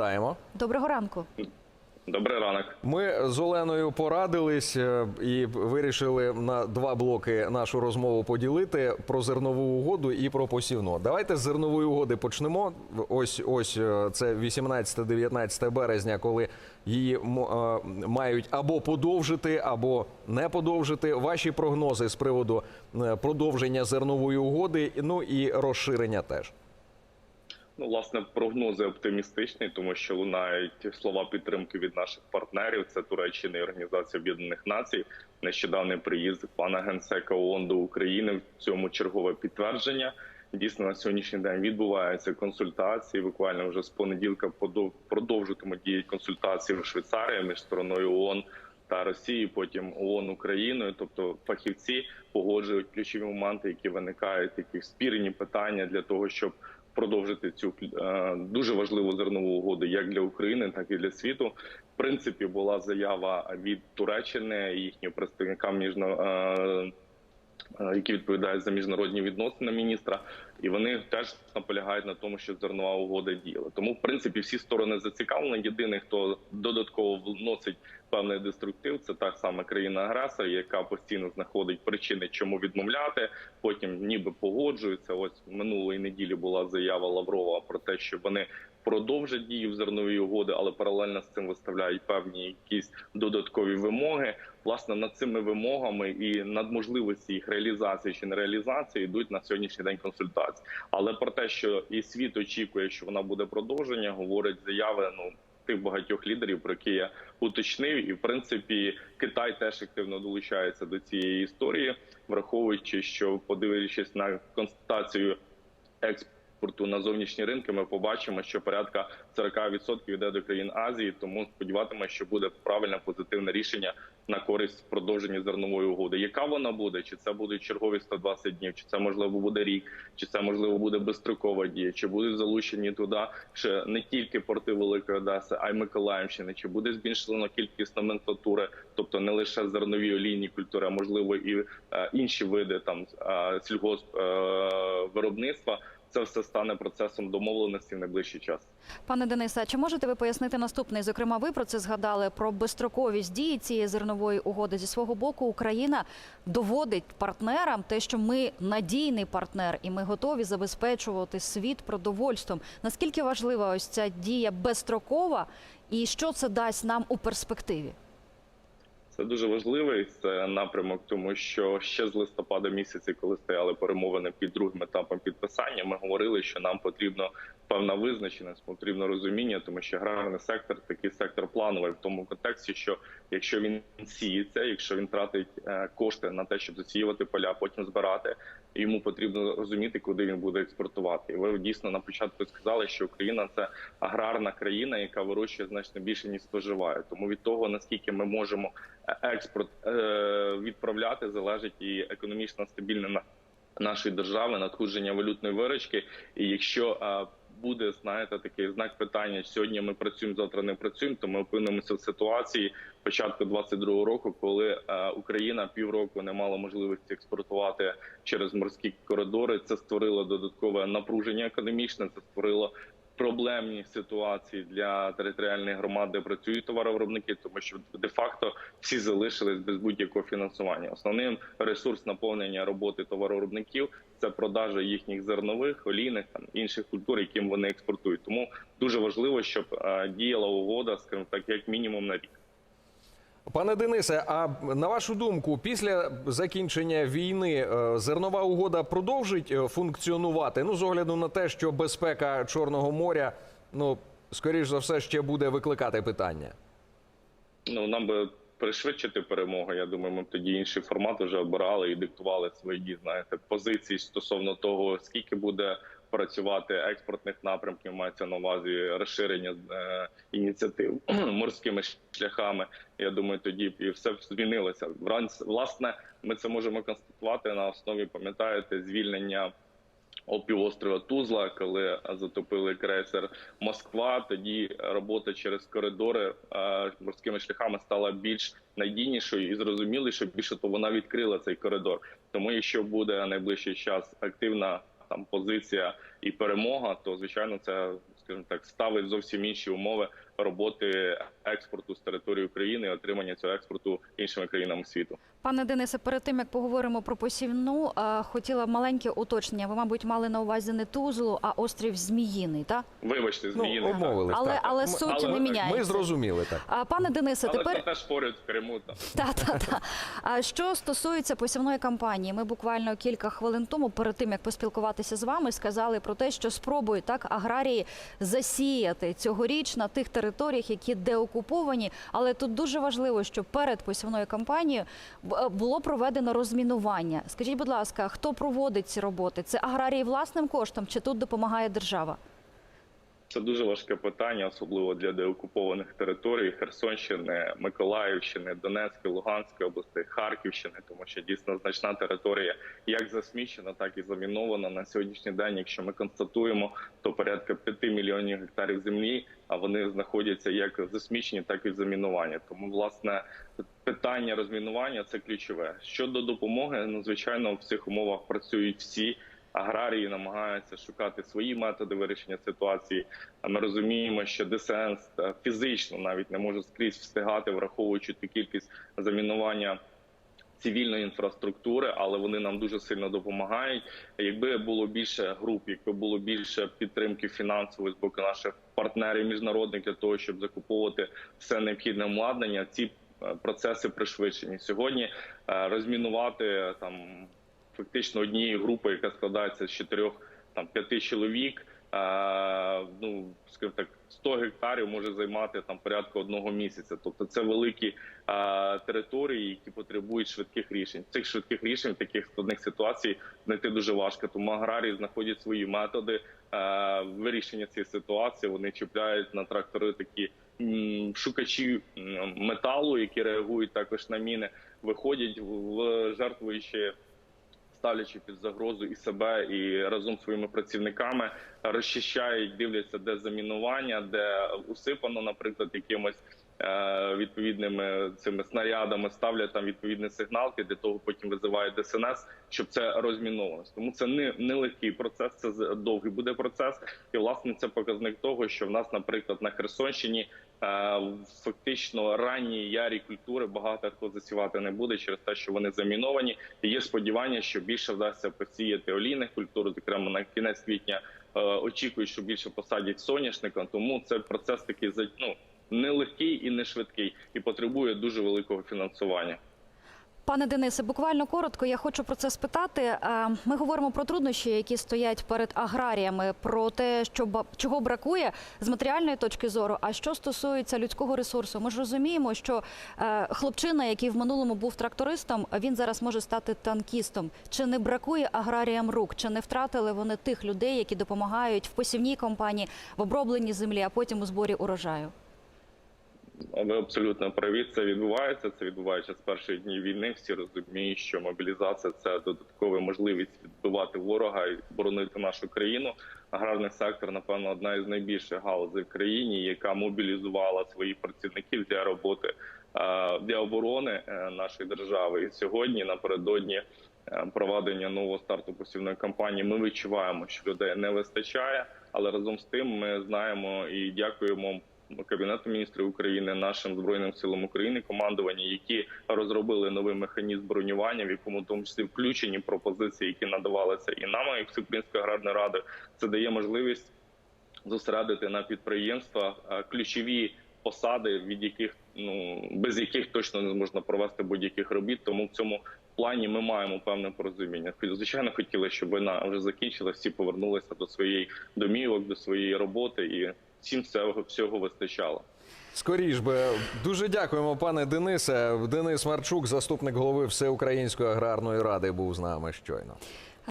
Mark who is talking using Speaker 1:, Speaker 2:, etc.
Speaker 1: Вітаємо.
Speaker 2: Доброго ранку.
Speaker 3: Добрий ранок.
Speaker 1: Ми з Оленою порадились е, і вирішили на два блоки нашу розмову поділити про зернову угоду і про посівну. Давайте з зернової угоди почнемо. Ось ось е, це 18-19 березня, коли її м- е, мають або подовжити, або не подовжити. Ваші прогнози з приводу продовження зернової угоди, ну і розширення теж.
Speaker 3: Ну, власне, прогнози оптимістичні, тому що лунають слова підтримки від наших партнерів. Це Туреччина і Організація Об'єднаних Націй. Нещодавний приїзд пана генсека ООН до України в цьому чергове підтвердження. Дійсно, на сьогоднішній день відбуваються консультації. Буквально вже з понеділка продовжуватимуть діяти консультації в Швейцарії між стороною ООН та Росії, потім ООН Україною. Тобто фахівці погоджують ключові моменти, які виникають, такі спірні питання для того, щоб продовжити цю е, дуже важливу зернову угоду як для України, так і для світу. В принципі, була заява від Туреччини і їхніх представникам міжна. е, е, які відповідають за міжнародні відносини міністра, і вони теж наполягають на тому, що зернова угода діяла. Тому, в принципі, всі сторони зацікавлені. Єдиний, хто додатково вносить певний деструктив, це та сама країна-агресор, яка постійно знаходить причини, чому відмовляти. Потім ніби погоджується. Ось минулої неділі була заява Лаврова про те, що вони продовжать дію в зерновій угоди, але паралельно з цим виставляють певні якісь додаткові вимоги. Власне над цими вимогами і над можливості їх реалізації чи не реалізації йдуть на сьогоднішній день консультації. Але про те, що і світ очікує, що вона буде продовження, говорить заяви. Ну тих багатьох лідерів, про які я уточнив, і в принципі Китай теж активно долучається до цієї історії, враховуючи, що подивившись на констатацію експорту на зовнішні ринки, ми побачимо, що порядка 40% йде до країн Азії. Тому сподіватимемося, що буде правильне позитивне рішення на користь продовження зернової угоди. Яка вона буде? Чи це будуть чергові 120 днів? Чи це можливо буде рік? Чи це можливо буде безстрокова дія? Чи будуть залучені туди ще не тільки порти Великої Одеси, а й Миколаївщини? Чи буде збільшено кількість номенклатури, тобто не лише зернові олійні культури, а можливо і е, інші види там е, сільгосп е, виробництва? Це все стане процесом домовленості в найближчий час.
Speaker 2: Пане Денисе, чи можете ви пояснити наступне? Зокрема, ви про це згадали про безстроковість дії цієї зернової угоди. Зі свого боку, Україна доводить партнерам те, що ми надійний партнер, і ми готові забезпечувати світ продовольством. Наскільки важлива ось ця дія безстрокова, і що це дасть нам у перспективі?
Speaker 3: Це дуже важливий це напрямок, тому що ще з листопада місяці, коли стояли перемовини під другим етапом підписання, ми говорили, що нам потрібно певна визначеність, потрібно розуміння, тому що аграрний сектор такий сектор плановий в тому контексті, що якщо він сіється, якщо він тратить е, кошти на те, щоб засіювати поля, потім збирати, йому потрібно розуміти, куди він буде експортувати. І ви дійсно на початку сказали, що Україна це аграрна країна, яка вирощує значно більше ніж споживає. Тому від того наскільки ми можемо е, експорт е, відправляти, залежить і економічна стабільна нашої держави, надходження валютної виручки. І якщо е, буде знаєте такий знак питання, сьогодні ми працюємо, завтра не працюємо, то ми опинимося в ситуації початку 22-го року, коли е, Україна півроку не мала можливості експортувати через морські коридори. Це створило додаткове напруження економічне. Це створило проблемні ситуації для територіальних громад, де працюють товаровиробники, тому що де-факто всі залишились без будь-якого фінансування. Основним ресурс наповнення роботи товаровиробників це продажа їхніх зернових, олійних там інших культур, яким вони експортують. Тому дуже важливо, щоб е, діяла угода, скажімо так, як мінімум на рік.
Speaker 1: Пане Денисе, а на вашу думку, після закінчення війни е, зернова угода продовжить е, функціонувати? Ну, з огляду на те, що безпека Чорного моря, ну скоріш за все, ще буде викликати питання.
Speaker 3: Ну нам би пришвидшити перемогу. Я думаю, ми б тоді інший формат вже обирали і диктували свої знаєте позиції стосовно того, скільки буде працювати експортних напрямків. Мається на увазі розширення е, ініціатив морськими шляхами. Я думаю, тоді і все змінилося. Вранці власне ми це можемо констатувати на основі, пам'ятаєте, звільнення. Півострова Тузла, коли затопили крейсер Москва, тоді робота через коридори е, морськими шляхами стала більш надійнішою і зрозумілішою. Більше то вона відкрила цей коридор. Тому, якщо буде найближчий час активна там позиція і перемога, то звичайно це скажімо так, ставить зовсім інші умови роботи експорту з території України і отримання цього експорту іншими країнами світу.
Speaker 2: Пане Денисе, перед тим як поговоримо про посівну, е, хотіла маленьке уточнення. Ви, мабуть, мали на увазі не Тузлу, а острів Зміїний, так?
Speaker 3: Вибачте,
Speaker 1: Ну,
Speaker 3: зміїний. так.
Speaker 1: обмовились.
Speaker 2: Але
Speaker 1: так.
Speaker 2: але суть
Speaker 3: але
Speaker 2: не міняється.
Speaker 1: Ми зрозуміли так.
Speaker 2: А пане Денисе,
Speaker 3: Але
Speaker 2: тепер
Speaker 3: це теж поряд в Криму. Так.
Speaker 2: Та, та, та. А що стосується посівної кампанії, ми буквально кілька хвилин тому, перед тим як поспілкуватися з вами, сказали про те, що спробують так аграрії засіяти цьогоріч на тих територіях, які деокуповані. Але тут дуже важливо, що перед посівною кампанією е, було проведено розмінування. Скажіть, будь ласка, хто проводить ці роботи? Це аграрії власним коштом чи тут допомагає держава?
Speaker 3: Це дуже важке питання, особливо для деокупованих територій Херсонщини, Миколаївщини, Донецької, Луганської області, Харківщини, тому що дійсно значна територія як засмічена, так і замінована на сьогоднішній день. Якщо ми констатуємо, то порядка 5 мільйонів гектарів землі, а вони знаходяться як засмічені, так і в замінуванні. Тому власне питання розмінування це ключове. Щодо допомоги, ну звичайно, в цих умовах працюють всі. Аграрії намагаються шукати свої методи вирішення ситуації. Ми розуміємо, що ДСНС фізично навіть не може скрізь встигати, враховуючи ту кількість замінування цивільної інфраструктури, але вони нам дуже сильно допомагають. Якби було більше груп, якби було більше підтримки фінансової з боку наших партнерів міжнародних для того, щоб закуповувати все необхідне обладнання, ці е, процеси пришвидшені сьогодні. е, Розмінувати там фактично однієї групи, яка складається з чотирьох там п'яти чоловік. Ну скажімо так, 100 гектарів може займати там порядку одного місяця. Тобто це великі е, території, які потребують швидких рішень. Цих швидких рішень таких складних ситуацій знайти дуже важко. Тому аграрії знаходять свої методи е, вирішення цієї ситуації. Вони чіпляють на трактори такі шукачі металу, які реагують також на міни, виходять в жертвуючи ставлячи під загрозу і себе, і разом з своїми працівниками розчищають, дивляться, де замінування, де усипано, наприклад, якимось е, відповідними цими снарядами, ставлять там відповідні сигналки, для того потім визивають ДСНС, щоб це розміновувалось. Тому це не, не легкий процес, це довгий буде процес. І власне це показник того, що в нас, наприклад, на Херсонщині фактично ранні ярі культури багато хто засівати не буде через те, що вони заміновані. І є сподівання, що більше вдасться посіяти олійних культур, зокрема на кінець квітня. е, Очікують, що більше посадять соняшника, тому це процес такий ну, нелегкий і не швидкий, і потребує дуже великого фінансування.
Speaker 2: Пане Денисе, буквально коротко, я хочу про це спитати. Е, Ми говоримо про труднощі, які стоять перед аграріями, про те, що чого бракує з матеріальної точки зору. А що стосується людського ресурсу, ми ж розуміємо, що е, хлопчина, який в минулому був трактористом, він зараз може стати танкістом. Чи не бракує аграріям рук? Чи не втратили вони тих людей, які допомагають в посівній компанії, в обробленні землі, а потім у зборі урожаю?
Speaker 3: Ви абсолютно праві. Це відбувається. Це відбувається з перших днів війни. Всі розуміють, що мобілізація це додаткова можливість відбивати ворога і боронити нашу країну. Аграрний сектор, напевно, одна із найбільших галузей в країні, яка мобілізувала своїх працівників для роботи е, для оборони е, нашої держави. І сьогодні, напередодні е, проведення нового старту посівної кампанії, ми відчуваємо, що людей не вистачає, але разом з тим ми знаємо і дякуємо. Кабінету міністрів України, нашим збройним силам України, командування, які розробили новий механізм бронювання, в якому в тому числі включені пропозиції, які надавалися і нам, як Всеукраїнської аграрної ради, це дає можливість зосередити на підприємства е, ключові посади, від яких ну без яких точно не можна провести будь-яких робіт. Тому в цьому плані ми маємо певне порозуміння. Звичайно, хотіли, щоб війна вже закінчилася, всі повернулися до своєї домівок, до своєї роботи, і всім цього всього вистачало.
Speaker 1: Скоріш би дуже дякуємо, пане Денисе. Денис Марчук, заступник голови Всеукраїнської аграрної ради, був з нами щойно.